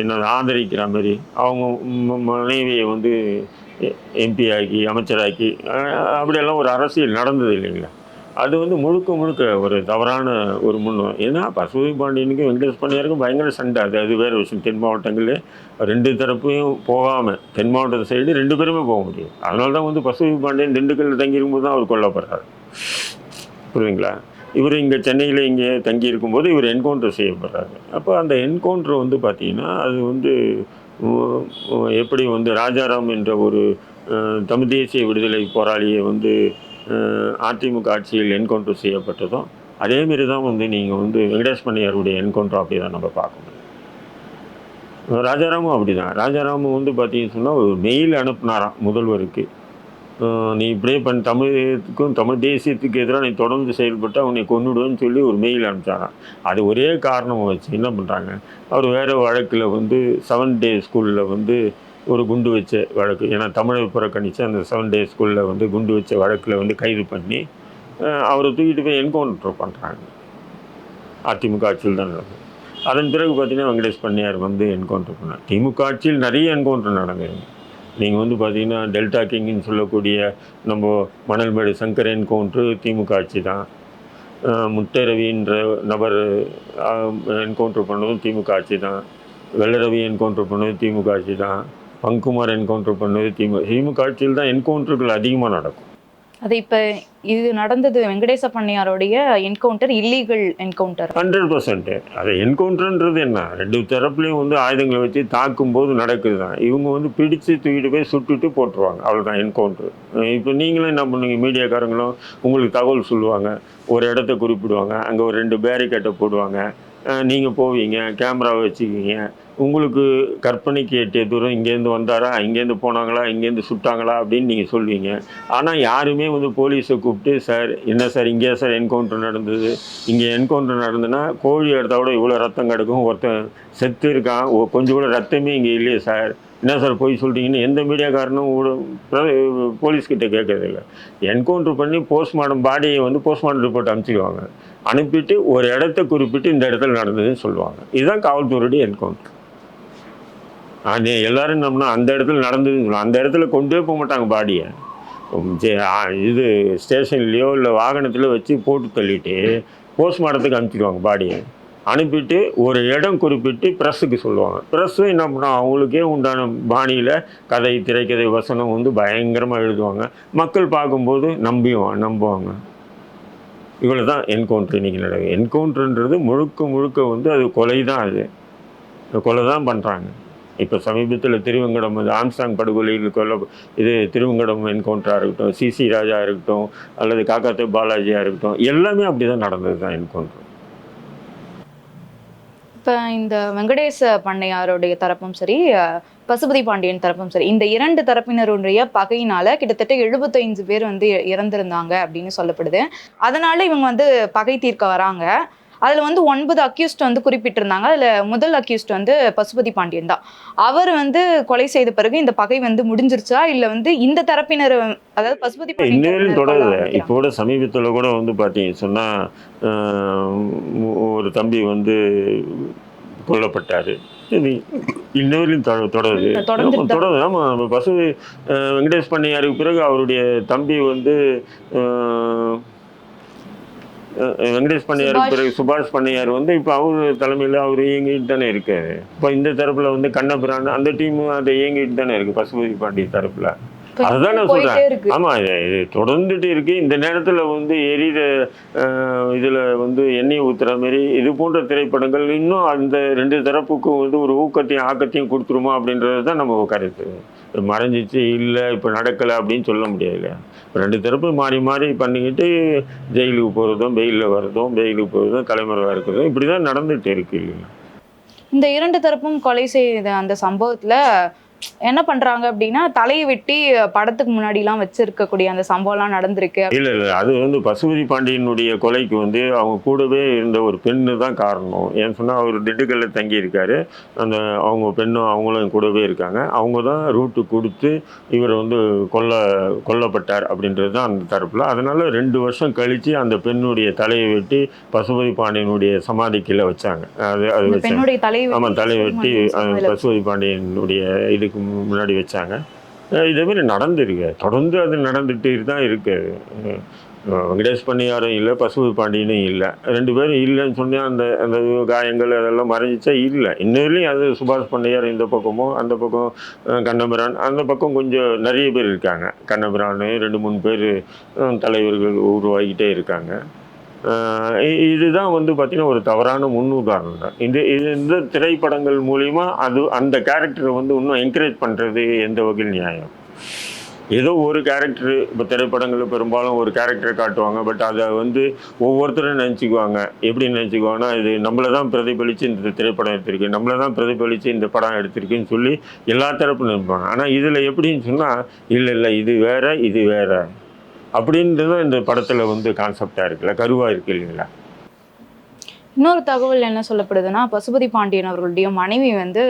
என்ன ஆதரிக்கிற மாதிரி அவங்க மனைவியை வந்து எம்பி ஆக்கி அமைச்சராக்கி அப்படியெல்லாம் ஒரு அரசியல் நடந்தது இல்லைங்களா? அது வந்து முழுக்க முழுக்க ஒரு தவறான ஒரு முன் ஏன்னா பசுபதி பாண்டியனுக்கும் வெங்கடேஷ் பாண்டியாருக்கும் பயங்கர சண்டை. அது அது வேறு விஷயம் தென் மாவட்டங்களில் ரெண்டு தரப்பையும் போகாமல் தென் மாவட்டத்து சைடு ரெண்டு பேருமே போக முடியும். அதனால தான் வந்து பசுபதி பாண்டியன் திண்டுக்கல்ல தங்கியிருக்கும்போது தான் அவர் கொல்லப்படுறாரு. புரியுதுங்களா? இவர் இங்கே சென்னையில் இங்கே தங்கி இருக்கும்போது இவர் என்கவுண்டர் செய்யப்படுறாரு. அப்போ அந்த என்கவுண்டர் வந்து பார்த்தீங்கன்னா அது வந்து எப்படி வந்து ராஜாராம் என்ற ஒரு தமிழ் தேசிய விடுதலை போராளியை வந்து அதிமுக ஆட்சியில் என்கவுண்டர் செய்யப்பட்டதும் அதேமாரி தான் வந்து நீங்கள் வந்து வெங்கடேஷ் பண்ணையாருடைய என்கவுண்டர் அப்படி தான் நம்ம பார்க்க முடியும் ராஜாராமும் அப்படி தான் ராஜாராமும் வந்து பார்த்தீங்கன்னு சொன்னால் ஒரு மெயில் அனுப்புனாராம் முதல்வருக்கு. நீ இப்படியே பண்ண தமிழுக்கும் தமிழ் தேசியத்துக்கு எதிராக நீ தொடர்ந்து செயல்பட்டு அவனை கொண்டுடுவேன்னு சொல்லி ஒரு மெயில் அனுப்பிச்சாராம். அது ஒரே காரணம் வச்சு என்ன பண்ணுறாங்க அவர் வேறு வழக்கில் வந்து செவன் டே ஸ்கூலில் வந்து ஒரு குண்டு வச்ச வழக்கு. ஏன்னா தமிழை புறக்கணித்து அந்த செவன் டே ஸ்கூலில் வந்து குண்டு வச்ச வழக்கில் வந்து கைது பண்ணி அவரை தூக்கிட்டு போய் என்கவுண்டர் பண்ணுறாங்க அதிமுக ஆட்சியில் தான் நடந்தது. அதன் பிறகு பார்த்தீங்கன்னா வெங்கடேஷ் பண்ணியார் வந்து என்கவுண்டர் பண்ணார். திமுக ஆட்சியில் நிறைய என்கவுண்டர் நடந்தது. நீங்கள் வந்து பார்த்தீங்கன்னா டெல்டா கிங்னு சொல்லக்கூடிய நம்ம மணல்மேடு சங்கர் என்கவுண்ட்ரு திமுக ஆட்சி தான். அஹ் முட்டை ரவின்ற நபர் என்கவுண்டர் பண்ணதும் திமுக ஆட்சி தான். வெள்ளரவி என்கவுண்டர் பண்ணது திமுக ஆட்சி தான். பங்குமார் என்கவுண்டர் பண்ணது திமுக திமுக ஆட்சியில் தான் என்கவுண்டர்கள் அதிகமாக நடக்கும். அது இப்ப இது நடந்தது Venkatesa பண்ணையாருடைய encounter illegal encounter hundred percent அது என்கவுண்டர்ன்றது என்ன? ரெண்டு தரப்புலையும் வந்து ஆயுதங்களை வச்சு தாக்கும்போது நடக்குது தான் இவங்க வந்து பிடிச்சு தூக்கிட்டு போய் சுட்டுட்டு போட்டுருவாங்க. அவ்வளோதான் என்கவுண்டர் இப்போ நீங்களும் என்ன பண்ணுவீங்க? மீடியாக்காரங்களும் உங்களுக்கு தகவல் சொல்லுவாங்க. ஒரு இடத்த குறிப்பிடுவாங்க. அங்கே ஒரு ரெண்டு பேரிகேட்டை போடுவாங்க. நீங்கள் போவீங்க கேமராவை வச்சுக்கிங்க உங்களுக்கு கற்பனைக்கு எட்டிய தூரம் இங்கேருந்து வந்தாரா இங்கேருந்து போனாங்களா இங்கேருந்து சுட்டாங்களா அப்படின்னு நீங்கள் சொல்வீங்க. ஆனால் யாருமே வந்து போலீஸை கூப்பிட்டு சார் என்ன சார் இங்கே சார் என்கவுண்டர் நடந்தது? இங்கே என்கவுண்டர் நடந்ததுன்னா கோழி எடுத்தால் கூட இவ்வளோ ரத்தம் கிடக்கும் ஒருத்தன் செத்து இருக்கான் கொஞ்சம் கூட ரத்தமே இங்கே இல்லையே சார். என்ன சார் போய் சொல்கிறீங்கன்னு எந்த மீடியாக்காரனும் போலீஸ்கிட்ட கேட்கறதில்ல என்கவுண்டர் பண்ணி போஸ்ட்மார்ட்டம் பாடியை வந்து போஸ்ட்மார்ட்டம் ரிப்போர்ட் அனுப்பிச்சிடுவாங்க. அனுப்பிட்டு ஒரு இடத்த குறிப்பிட்டு இந்த இடத்துல நடந்ததுன்னு சொல்லுவாங்க. இதுதான் காவல்துறையுடைய என்கவுண்டர். அது எல்லாரும் நம்மனா அந்த இடத்துல நடந்ததுன்னு சொல்லுவாங்க. அந்த இடத்துல கொண்டே போக மாட்டாங்க பாடியை. இது ஸ்டேஷன்லேயோ இல்லை வாகனத்தில் வச்சு போட்டு தள்ளிட்டு போஸ்ட்மார்ட்டத்துக்கு அனுப்பிச்சிடுவாங்க பாடியை. அனுப்பிட்டு ஒரு இடம் குறிப்பிட்டு ப்ரெஸ்ஸுக்கு சொல்லுவாங்க. ப்ரெஸ்ஸும் என்ன பண்ணும் அவங்களுக்கே உண்டான பாணியில் கதை திரைக்கதை வசனம் வந்து பயங்கரமாக எழுதுவாங்க. மக்கள் பார்க்கும்போது நம்பியும் நம்புவாங்க. இவ்வளோ தான் என்கவுண்டர் இன்றைக்கி நடக்குது. என்கவுண்டர்ன்றது முழுக்க முழுக்க வந்து அது கொலை தான் அது. கொலை தான் பண்ணுறாங்க இப்போ சமீபத்தில் திருவங்கடம் வந்து ஆம்சாங் படுகொலையில் கொல்ல இது திருவங்கடம் என்கவுண்டராக இருக்கட்டும் சிசி ராஜா இருக்கட்டும் அல்லது காக்காத்து பாலாஜியாக இருக்கட்டும் எல்லாமே அப்படி தான் நடந்தது தான் என்கவுண்டர் இப்போ இந்த வெங்கடேச பண்ணையாருடைய தரப்பும் சரி பசுபதி பாண்டியன் தரப்பும் சரி இந்த இரண்டு தரப்பினருடைய பகையினால கிட்டத்தட்ட எழுபத்தைந்து பேர் வந்து இறந்திருந்தாங்க அப்படின்னு சொல்லப்படுது. அதனால இவங்க வந்து பகை தீர்க்க வராங்க. அதுல வந்து ஒன்பது அக்யூஸ்ட் வந்து குறிப்பிட்டிருந்தாங்க. அதுல முதல் அக்யூஸ்ட் வந்து பசுபதி பாண்டியன் தான். அவர் வந்து கொலை செய்த பிறகு இந்த பகை வந்து முடிஞ்சிருச்சா? இல்ல வந்து இந்த தரப்பினர் அதாவது பசுபதி பாண்டியன் தொடருது. இப்போ கூட சமீபத்தில் கூட வந்து பார்த்தீங்க சொன்னால் ஒரு தம்பி வந்து கொல்லப்பட்டார். இது இன்னவரையும் தொடருது. தொடருது. ஆமாம் நம்ம பசு வெங்கடேஷ் பண்ணையாருக்கு பிறகு அவருடைய தம்பி வந்து வெங்கடேஷ் பண்ணையாருக்கு சுபாஷ். பிறகு சுபாஷ் பண்ணையார் வந்து இப்போ அவர் தலைமையில் அவர் இயங்கிட்டு தானே இருக்காரு. இப்போ இந்த தரப்பில் வந்து கண்ணபிரான் அந்த டீம் அதை இயங்கிட்டு தானே இருக்குது பசுபதி பாண்டி தரப்பில். அதுதான் நான் சொல்றேன். ஆமாம் இது தொடர்ந்துட்டு இருக்கு. இந்த நேரத்தில் வந்து எரியிற இதில் வந்து எண்ணெய் ஊற்றுற மாதிரி இது போன்ற திரைப்படங்கள் இன்னும் அந்த ரெண்டு தரப்புக்கும் வந்து ஒரு ஊக்கத்தையும் ஆக்கத்தையும் கொடுத்துருமா அப்படின்றது தான் நம்ம கருத்து. மறைஞ்சிச்சு இல்லை இப்போ நடக்கலை அப்படின்னு சொல்ல முடியாது இப்ப ரெண்டு தரப்பு மாறி மாறி பண்ணிக்கிட்டு ஜெயிலுக்கு போகிறதும் வெயிலில் வர்றதும் வெயிலுக்கு போகிறதும் தலைமுறையாக இருக்கிறதும் இப்படி தான் நடந்துகிட்டு இருக்கு இல்லைங்களா? இந்த இரண்டு தரப்பும் கொலை செய்த அந்த சம்பவத்துல என்ன பண்றாங்க அப்படின்னா தலையை வெட்டி படத்துக்கு முன்னாடி எல்லாம் வச்சிருக்கக்கூடிய அந்த சம்பவம்லாம் நடந்திருக்கு. இல்லை இல்லை அது வந்து பசுபதி பாண்டியனுடைய கொலைக்கு வந்து அவங்க கூடவே இருந்த ஒரு பெண்ணு தான் காரணம். ஏன்னு சொன்னால் அவர் திண்டுக்கல்ல தங்கியிருக்காரு. அந்த அவங்க பெண்ணும் அவங்களும் கூடவே இருக்காங்க. அவங்க தான் ரூட்டு கொடுத்து இவர் வந்து கொல்ல கொல்லப்பட்டார் அப்படின்றது தான் அந்த தரப்பில். அதனால ரெண்டு வருஷம் கழித்து அந்த பெண்ணுடைய தலையை வெட்டி பசுபதி பாண்டியனுடைய சமாதி கீழே வச்சாங்க. அது அது பெண்ணுடைய தலையை வெட்டி பசுபதி பாண்டியனுடைய இதுக்கு முன்னாடி வச்சாங்க. இதேமாரி இதே மாதிரி நடந்திருக்கு. தொடர்ந்து அது நடந்துகிட்டு தான் இருக்குது வெங்கடேஷ் பண்ணியாரும் இல்லை பசுபதி பாண்டியனும் இல்லை. ரெண்டு பேரும் இல்லைன்னு சொன்னால் அந்த அந்த காயங்கள் அதெல்லாம் மறைஞ்சிச்சா இல்லை. இன்னும் அது சுபாஷ் பண்ணையார் இந்த பக்கமும் அந்த பக்கம் கண்ணபிரான் அந்த பக்கம் கொஞ்சம் நிறைய பேர் இருக்காங்க. கண்ணபிரான் ரெண்டு மூணு பேர் தலைவர்கள் உருவாகிட்டே இருக்காங்க. இதுதான் வந்து பார்த்தீங்கன்னா ஒரு தவறான முன்னுதாரணம். தான் இந்த இது இந்த திரைப்படங்கள் மூலிமா அது அந்த கேரக்டரை வந்து இன்னும் என்கரேஜ் பண்ணுறது எந்த வகையில் நியாயம்? ஏதோ ஒரு கேரக்டர் இப்போ திரைப்படங்களில் பெரும்பாலும் ஒரு கேரக்டரை காட்டுவாங்க பட் அதை வந்து ஒவ்வொருத்தரும் நினச்சிக்குவாங்க. எப்படி நினச்சிக்குவாங்கன்னா இது நம்மளை தான் பிரதிபலித்து இந்த திரைப்படம் எடுத்திருக்கு நம்மளை தான் பிரதிபலித்து இந்த படம் எடுத்திருக்குன்னு சொல்லி எல்லா தரப்பும் நினைப்பாங்க ஆனால் இதில் எப்படின்னு சொன்னால் இல்லை இல்லை இது வேற இது வேறு. அப்படின்றது இந்த படத்தில் வந்து கான்செப்டாக இருக்குல்ல கருவாக இருக்கு இல்லைங்களா? இன்னொரு தகவல் என்ன சொல்லப்படுதுன்னா பசுபதி பாண்டியன் அவர்களுடைய மனைவி வந்து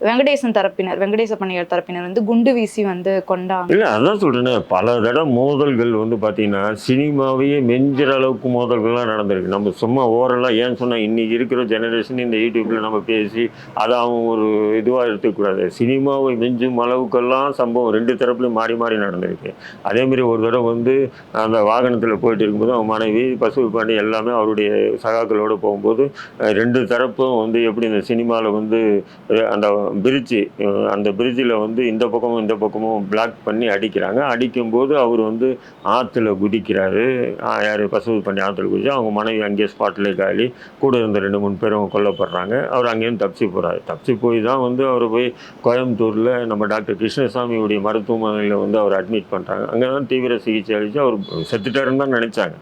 வெங்கடேசன் தரப்பினர் வெங்கடேச பண்ணியார் தரப்பினர் வந்து குண்டு வீசி வந்து கொண்டாங்க. இல்லை அதான் சொல்கிறேனே பல தடவை மோதல்கள் வந்து பார்த்தீங்கன்னா சினிமாவையே மெஞ்சிற அளவுக்கு மோதல்கள்லாம் நடந்திருக்கு. நம்ம சும்மா ஓரெல்லாம் ஏன்னு சொன்னால் இன்றைக்கி இருக்கிற ஜெனரேஷன் இந்த யூடியூப்பில் நம்ம பேசி அதை அவன் ஒரு இதுவாக எடுத்துக்கூடாது சினிமாவை மெஞ்சும் அளவுக்கெல்லாம் சம்பவம் ரெண்டு தரப்புலையும் மாறி மாறி நடந்திருக்கு. அதேமாரி ஒரு தடவை வந்து அந்த வாகனத்தில் போயிட்டு இருக்கும்போது அவன் மனைவி பசு பாண்டி எல்லாமே அவருடைய சகாக்களோடு போகும்போது ரெண்டு தரப்பும் வந்து எப்படி இந்த சினிமாவில் வந்து அந்த பிரிட்ஜு அந்த பிரிட்ஜில் வந்து இந்த பக்கமும் இந்த பக்கமும் பிளாக் பண்ணி அடிக்கிறாங்க. அடிக்கும்போது அவர் வந்து ஆற்றுல குதிக்கிறாரு. யார் பசுவு பண்ணி ஆற்றுல குதிச்சு அவங்க மனைவி அங்கேயே ஸ்பாட்லேயே காலி. கூட இருந்த ரெண்டு மூணு பேரும் கொல்லப்படுறாங்க. அவர் அங்கேயும் தப்பிச்சு போகிறாரு தப்பிச்சு போய் தான் வந்து அவர் போய் கோயம்புத்தூரில் நம்ம டாக்டர் கிருஷ்ணசாமியுடைய மருத்துவமனையில் வந்து அவர் அட்மிட் பண்ணுறாங்க அங்கே தான் தீவிர சிகிச்சை அளித்து அவர் செத்துட்டாருன்னு தான் நினச்சாங்க.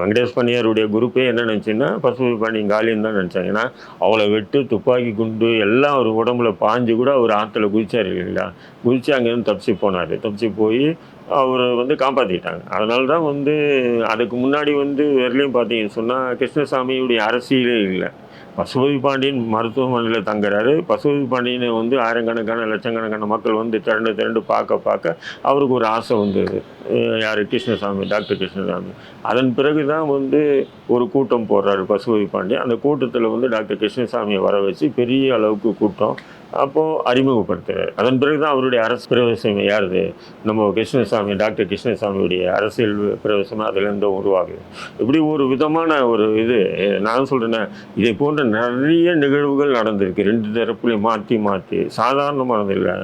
வெங்கடேஷ் பண்ணியாருடைய குரூப்பே என்ன நினச்சின்னா பசுமை பாண்டியன் காலின்னு தான் நினச்சாங்க. ஏன்னா அவளை வெட்டு துப்பாக்கி குண்டு எல்லாம் அவர் உடம்புல பாஞ்சு கூட அவர் ஆற்றுல குதிச்சார் இல்லைங்களா? குதிச்சு அங்கேருந்து தப்பிச்சு போனார். தப்பிச்சு போய் அவரை வந்து காப்பாற்றிட்டாங்க அதனால தான் வந்து அதுக்கு முன்னாடி வந்து வரலையும் பார்த்தீங்கன்னு சொன்னால் கிருஷ்ணசாமியுடைய அரசியலே இல்லை. பசுபதி பாண்டியன் மருத்துவமனையில் தங்குறாரு. பசுபதி பாண்டியனை வந்து ஆயிரக்கணக்கான லட்சக்கணக்கான மக்கள் வந்து திரண்டு திரண்டு பார்க்க பார்க்க அவருக்கு ஒரு ஆசை வந்தது. யார்? கிருஷ்ணசாமி டாக்டர் கிருஷ்ணசாமி. அதன் பிறகு தான் வந்து ஒரு கூட்டம் போடுறாரு பசுபதி பாண்டியன் அந்த கூட்டத்தில் வந்து டாக்டர் கிருஷ்ணசாமியை வர வச்சு பெரிய அளவுக்கு கூட்டம் அப்போது அறிமுகப்படுத்துகிறார் அதன் பிறகு தான் அவருடைய அரசு பிரவேசம் யாருது? நம்ம கிருஷ்ணசாமி டாக்டர் கிருஷ்ணசாமியுடைய அரசியல் பிரவேசம் அதுலேருந்து உருவாகுது. இப்படி ஒரு விதமான ஒரு இது நான் சொல்கிறேன்னே இதை போன்ற நிறைய நிகழ்வுகள் நடந்திருக்கு. ரெண்டு தரப்புலையும் மாற்றி மாற்றி சாதாரணமானது இல்லை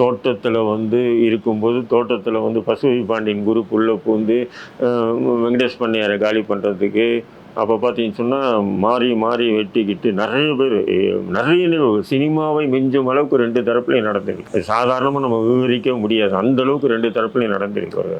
தோட்டத்தில் வந்து இருக்கும்போது தோட்டத்தில் வந்து பசுவை பாண்டியன் குரூப் உள்ளே பூந்து வெங்கடேஷ் பண்ணையாரை காலி பண்ணுறதுக்கு அப்போ பார்த்தீங்கன்னு சொன்னால் மாறி மாறி வெட்டிக்கிட்டு நிறைய பேர் நிறைய நிகழ்வு சினிமாவை மிஞ்சும் அளவுக்கு ரெண்டு தரப்புலையும் நடந்திருக்கு. சாதாரணமாக நம்ம விவரிக்க முடியாது. அந்த அளவுக்கு ரெண்டு தரப்புலையும் நடந்திருக்கு ஒரு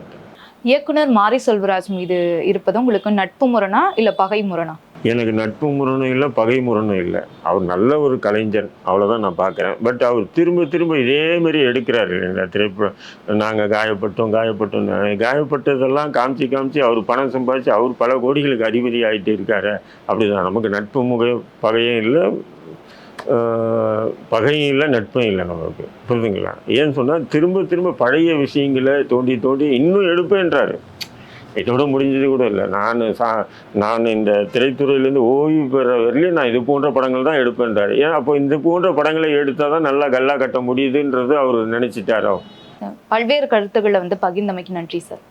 இயக்குனர் மாரி செல்வராஜ் மீது இருப்பது உங்களுக்கு நட்பு முரணா இல்லை பகை முரணா? எனக்கு நட்பு முரணும் இல்லை பகை முரணும் இல்லை. அவர் நல்ல ஒரு கலைஞர் அவ்வளோதான் நான் பார்க்குறேன் பட் அவர் திரும்ப திரும்ப இதே மாதிரி எடுக்கிறாரு. இல்லைங்களா திரைப்படம் நாங்கள் காயப்பட்டோம் காயப்பட்டோம். காயப்பட்டதெல்லாம் காமிச்சு காமிச்சு அவர் பணம் சம்பாதிச்சு அவர் பல கோடிகளுக்கு அதிபதி ஆகிட்டு இருக்காரு. அப்படிதான். நமக்கு நட்பு முக பகையும் இல்லை பகையும் இல்லை நட்பும் இல்லை நமக்கு. புரிதுங்களா ஏன்னு சொன்னால் திரும்ப திரும்ப பழைய விஷயங்களை தோண்டி தோண்டி இன்னும் எடுப்பேன்றாரு. இதோட முடிஞ்சது கூட இல்லை. நான் சா நான் இந்த திரைத்துறையிலேருந்து ஓய்வு பெற வரலையும் நான் இது போன்ற படங்கள் தான் எடுப்பேன்றார். ஏன் அப்போ இந்த போன்ற படங்களை எடுத்தால் தான் நல்லா கல்லா கட்ட முடியுதுன்றது அவர் நினச்சிட்டாரோ? பல்வேறு கருத்துக்களை வந்து பகிர்ந்தமைக்கு நன்றி சார்.